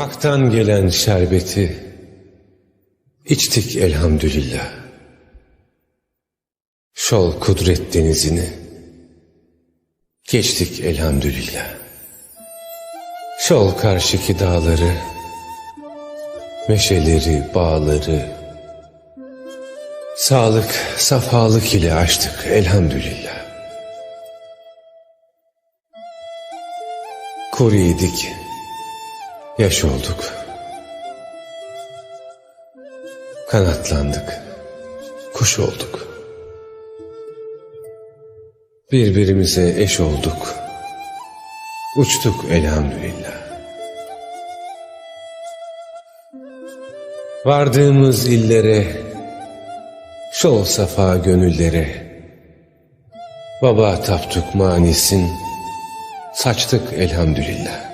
Hak'tan gelen şerbeti içtik elhamdülillah. Şol kudret denizini geçtik elhamdülillah. Şol karşıki dağları, meşeleri, bağları, sağlık, safalık ile açtık elhamdülillah. Kuru yedik, yaş olduk. Kanatlandık, kuş olduk. Birbirimize eş olduk. Uçtuk elhamdülillah. Vardığımız illere, şol safa gönüllere, baba taptuk manisin, saçtık elhamdülillah.